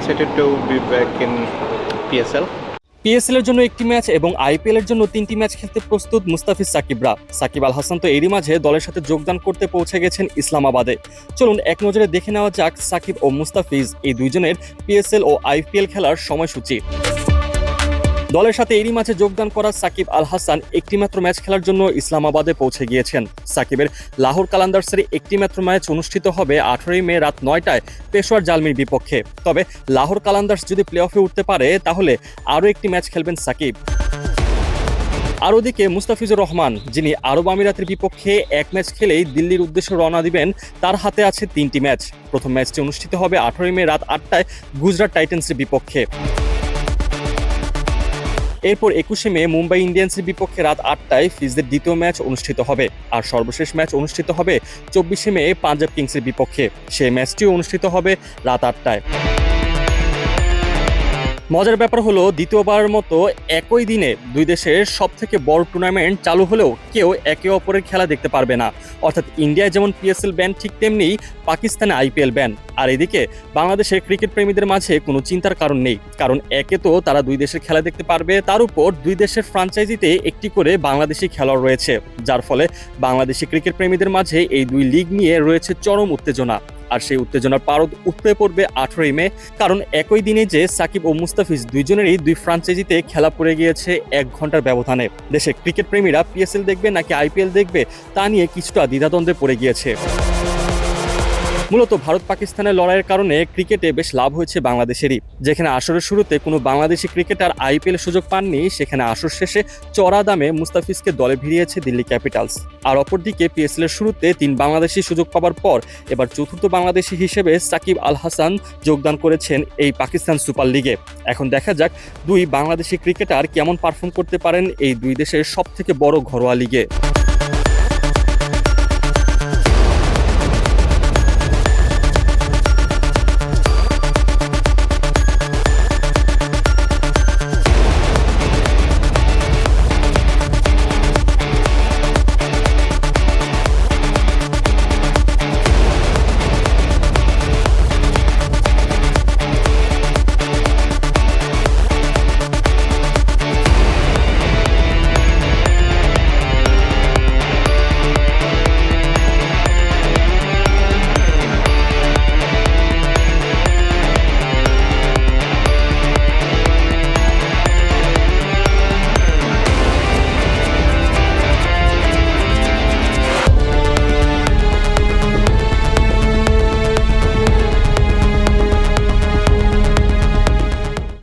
excited to be back in PSL. PSL এর জন্য একটি ম্যাচ এবং আইপিএল এর জন্য তিনটি ম্যাচ খেলতে প্রস্তুত মুস্তাফিজ সাকিবরা। সাকিব আল হাসান তো এরই মাঝে দলের সাথে যোগদান করতে পৌঁছে গেছেন ইসলামাবাদে। চলুন এক নজরে দেখে নেওয়া যাক সাকিব ও মুস্তাফিজ, এই দুইজনের পিএসএল ও আইপিএল খেলার সময়সূচি। দলের সাথে এরই মাঝে যোগদান করা সাকিব আল হাসান একটিমাত্র ম্যাচ খেলার জন্য ইসলামাবাদে পৌঁছে গিয়েছেন। সাকিবের লাহোর কালান্দার্সের একটিমাত্র ম্যাচ অনুষ্ঠিত হবে আঠারোই মে রাত নয়টায় পেশোয়ার জালমির বিপক্ষে। তবে লাহোর কালান্দার্স যদি প্লে অফে উঠতে পারে, তাহলে আরও একটি ম্যাচ খেলবেন সাকিব। আর ওদিকে মুস্তাফিজুর রহমান, যিনি আরব আমিরাতের বিপক্ষে এক ম্যাচ খেলেই দিল্লির উদ্দেশ্যে রওনা দিবেন, তার হাতে আছে তিনটি ম্যাচ। প্রথম ম্যাচটি অনুষ্ঠিত হবে আঠারোই মে রাত আটটায় গুজরাট টাইটান্সের বিপক্ষে। এরপর একুশে মে মুম্বাই ইন্ডিয়ান্সের বিপক্ষে রাত আটটায় ফিজদের দ্বিতীয় ম্যাচ অনুষ্ঠিত হবে, আর সর্বশেষ ম্যাচ অনুষ্ঠিত হবে চব্বিশে মে পাঞ্জাব কিংসের বিপক্ষে। সেই ম্যাচটিও অনুষ্ঠিত হবে রাত আটটায়। মজার ব্যাপার হলো, দ্বিতীয়বার মতো একই দিনে দুই দেশের সব থেকে বড় টুর্নামেন্ট চালু হলেও কেউ একে অপরের খেলা দেখতে পারবে না। অর্থাৎ ইন্ডিয়ায় যেমন পিএসএল ব্যান ঠিক তেমনি পাকিস্তানে আইপিএল ব্যান আর এদিকে বাংলাদেশের ক্রিকেট প্রেমীদের মাঝে কোনো চিন্তার কারণ নেই। কারণ একে তো তারা দুই দেশের খেলা দেখতে পারবে, তার উপর দুই দেশের ফ্রাঞ্চাইজিতে একটি করে বাংলাদেশি খেলোয়াড় রয়েছে। যার ফলে বাংলাদেশি ক্রিকেট প্রেমীদের মাঝে এই দুই লিগ নিয়ে রয়েছে চরম উত্তেজনা। আর সেই উত্তেজনার পারদ উঠতে পড়বে আঠারোই মে। কারণ একই দিনে যে সাকিব ও মুস্তাফিজ দুইজনেরই দুই ফ্রাঞ্চাইজিতে খেলা পড়ে গিয়েছে এক ঘণ্টার ব্যবধানে। দেশে ক্রিকেট প্রেমীরা পিএসএল দেখবে নাকি আইপিএল দেখবে তা নিয়ে কিছুটা দ্বিধাদ্বন্দ্বে পড়ে গিয়েছে। মূলত ভারত পাকিস্তানের লড়াইয়ের কারণে ক্রিকেটে বেশ লাভ হয়েছে বাংলাদেশেরই। যেখানে আসরের শুরুতে কোনো বাংলাদেশি ক্রিকেটার আইপিএল সুযোগ পাননি, সেখানে আসর শেষে চড়া দামে মুস্তাফিজকে দলে ভিড়িয়েছে দিল্লি ক্যাপিটালস। আর অপরদিকে পিএসএল এর শুরুতে তিন বাংলাদেশি সুযোগ পাওয়ার পর এবার চতুর্থ বাংলাদেশি হিসেবে সাকিব আল হাসান যোগদান করেছেন এই পাকিস্তান সুপার লিগে। এখন দেখা যাক দুই বাংলাদেশি ক্রিকেটার কেমন পারফর্ম করতে পারেন এই দুই দেশের সব থেকে বড় ঘরোয়া লিগে।